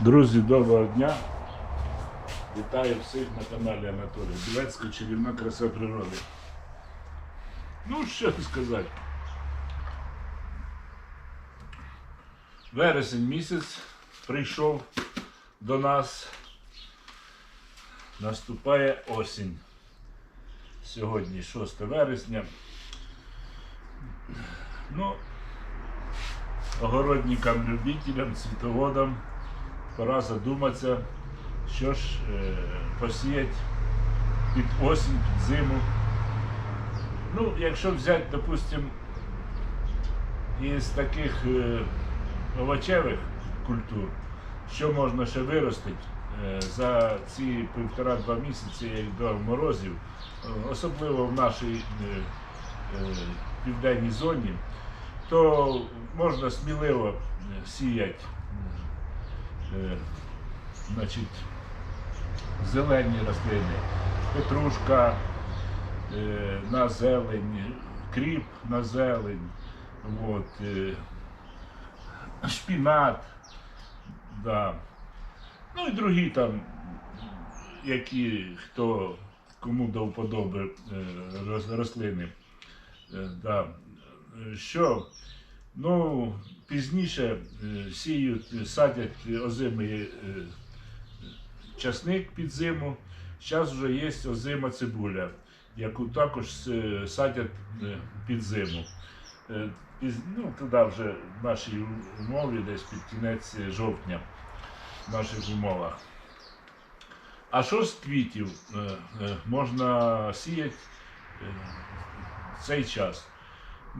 Друзі, доброго дня. Вітаю всіх на каналі Анатолій. Білецька чарівна краса природи. Ну, що сказати. Вересень місяць прийшов до нас. Наступає осінь. Сьогодні 6 вересня. Ну, огородникам, любителям, цвітоводам пора задуматися, що ж е, посіяти під осінь, під зиму. Ну, якщо взяти, допустим, із таких е, овочевих культур, що можна ще виростити е, за ці півтора-два місяці до морозів, особливо в нашій південній зоні, то можна сміливо сіяти значить, зелені рослини, петрушка е, на зелень, кріп на зелень, от, е, шпінат, да. ну і другі там, які хто кому до вподоби е, рослини. Е, Да. Е, Що? Ну, пізніше е, сіють, е, садять озимий е, часник під зиму. Зараз вже є озима цибуля, яку також садять під зиму. Ну, туди вже в нашій умові, десь під кінець жовтня, в наших умовах. А що з квітів можна сіяти в цей час?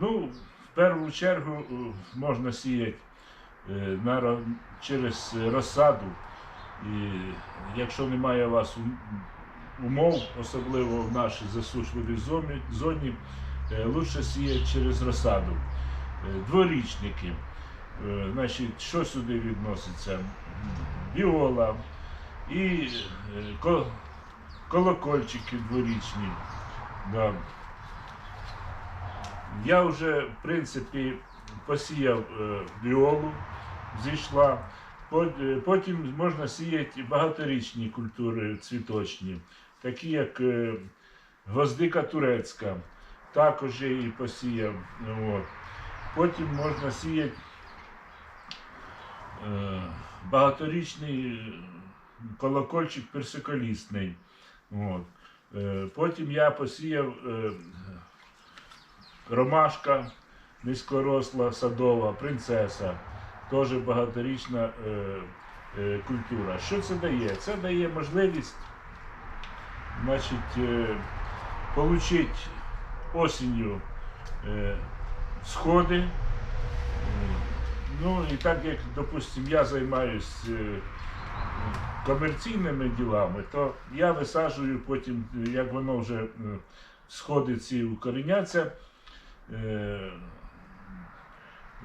Ну, першу чергу е, можна сіяти е, на, через розсаду. І якщо немає у вас умов, особливо в нашій засушливій зоні, е, лучше сіяти через розсаду. Е, Дворічники. Значить, що сюди відноситься? М, Віола і колокольчики дворічні. Да. Я вже, в принципі, посіяв е, віолу, зійшла. Е, Потім можна сіяти багаторічні культури цвіточні, такі як е, гвоздика турецька, також її посіяв. От. Потім можна сіяти е, багаторічний е, колокольчик персиколісний. От. Е, Потім я посіяв е, ромашка низькоросла садова, принцеса, теж багаторічна е, е, культура. Що це дає? Це дає можливість значить, е, отримати осінню е, сходи. Е, Ну і так як, допустим, я займаюсь е, комерційними ділами, то я висаджую потім, як воно вже сходи ці укоріняться, е,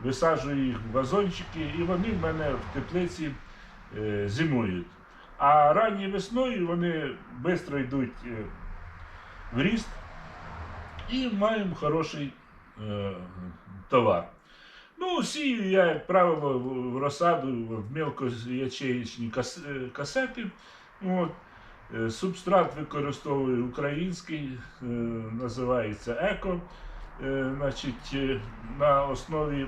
висаджую їх в вазончики, і вони в мене в теплиці е, зимують. А ранньою весною вони швидко йдуть е, в ріст і маємо хороший е, товар. Ну, сію я, як правило, в розсаду, в мелкоячеїчні е, касети. От. Е, Субстрат використовую український, е, називається еко, е, значить, е, на основі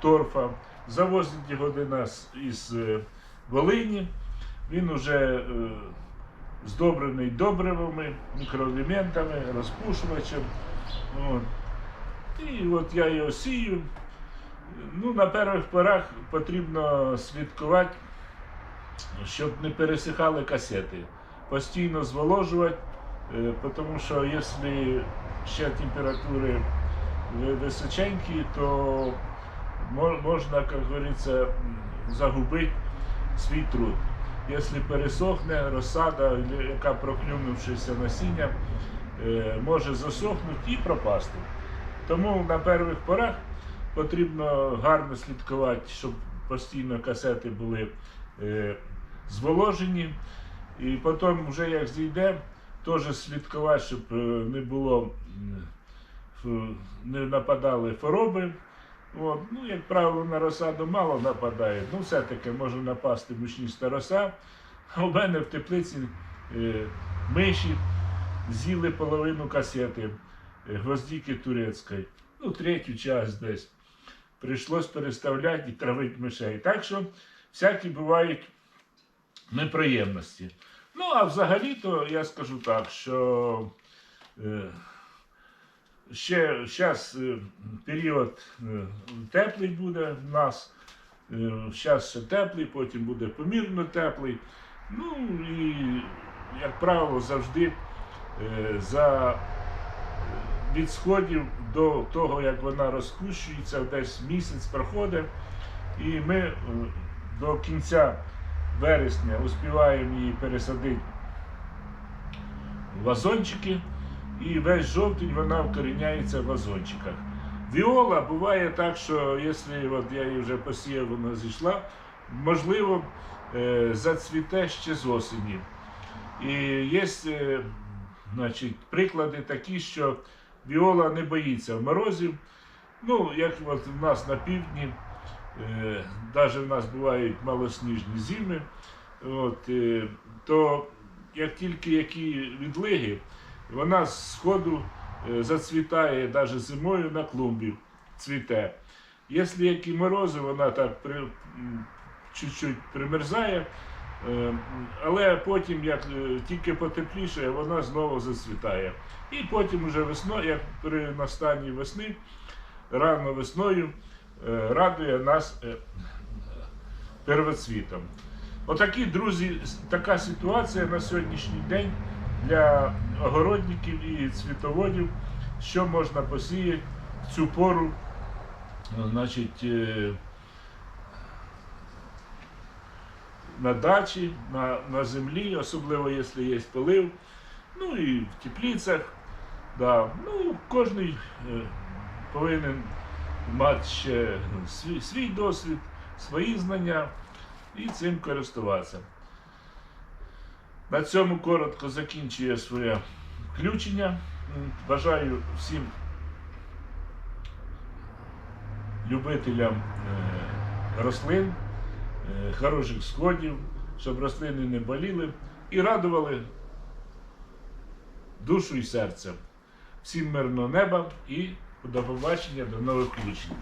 торфа. Завозять його до нас із е, Волині. Він уже е, здобрений добривами, мікроелементами, розпушувачем. От. І от я його сію. Ну, на перших порах потрібно слідкувати, щоб не пересихали касети. Постійно зволожувати, е, тому що якщо ще температури ви- височенькі, то мо- можна, як говориться, загубити свій труд. Якщо пересохне розсада, яка проклюнувшися насіння, е, може засохнути і пропасти. Тому на перших порах потрібно гарно слідкувати, щоб постійно касети були е, зволожені. І потім, вже як зійде, теж слідкувати, щоб е, не було не нападали хвороби От, ну, як правило, на розсаду мало нападає. Ну, все-таки може напасти мучніста роса. А у мене в теплиці е, миші з'їли половину касети е, гвоздіки турецької. Ну, третю часть десь. Прийшлось переставляти і травити мишей. Так що всякі бувають неприємності. Ну, а взагалі-то я скажу так, що е, ще зараз період е, теплий буде в нас. Зараз ще теплий, потім буде помірно теплий. Ну і, як правило, завжди е, за е, від сходів до того, як вона розкущується, десь місяць проходить, і ми е, до кінця вересня успіваємо її пересадити в вазончики, і весь жовтень вона вкоріняється в вазончиках. Віола буває так, що якщо от я її вже посіяв, вона зійшла, можливо, е, зацвіте ще з осені. І є е, значить, приклади такі, що віола не боїться морозів. Ну, як от в нас на півдні, навіть в нас бувають малосніжні зими, от, е, то як тільки які відлиги, вона з сходу е, зацвітає навіть зимою на клумбі, цвіте. Якщо які морози, вона так при, чуть-чуть примерзає, е, але потім, як е, тільки потепліше, вона знову зацвітає. І потім уже весною, як при настанні весни, рано весною радує нас первоцвітом. Отакі, друзі, така ситуація на сьогоднішній день для огородників і цвітоводів, що можна посіяти в цю пору. Ну, Значить, е, на дачі, на, на землі, особливо якщо є полив, ну і в теплицях. Да. Ну, кожен повинен мати ще свій, свій досвід, свої знання і цим користуватися. На цьому коротко закінчує своє включення. Бажаю всім любителям е, рослин, е, хороших сходів, щоб рослини не боліли і радували душу і серце. Всім мирного неба і до побачення, до нових включень.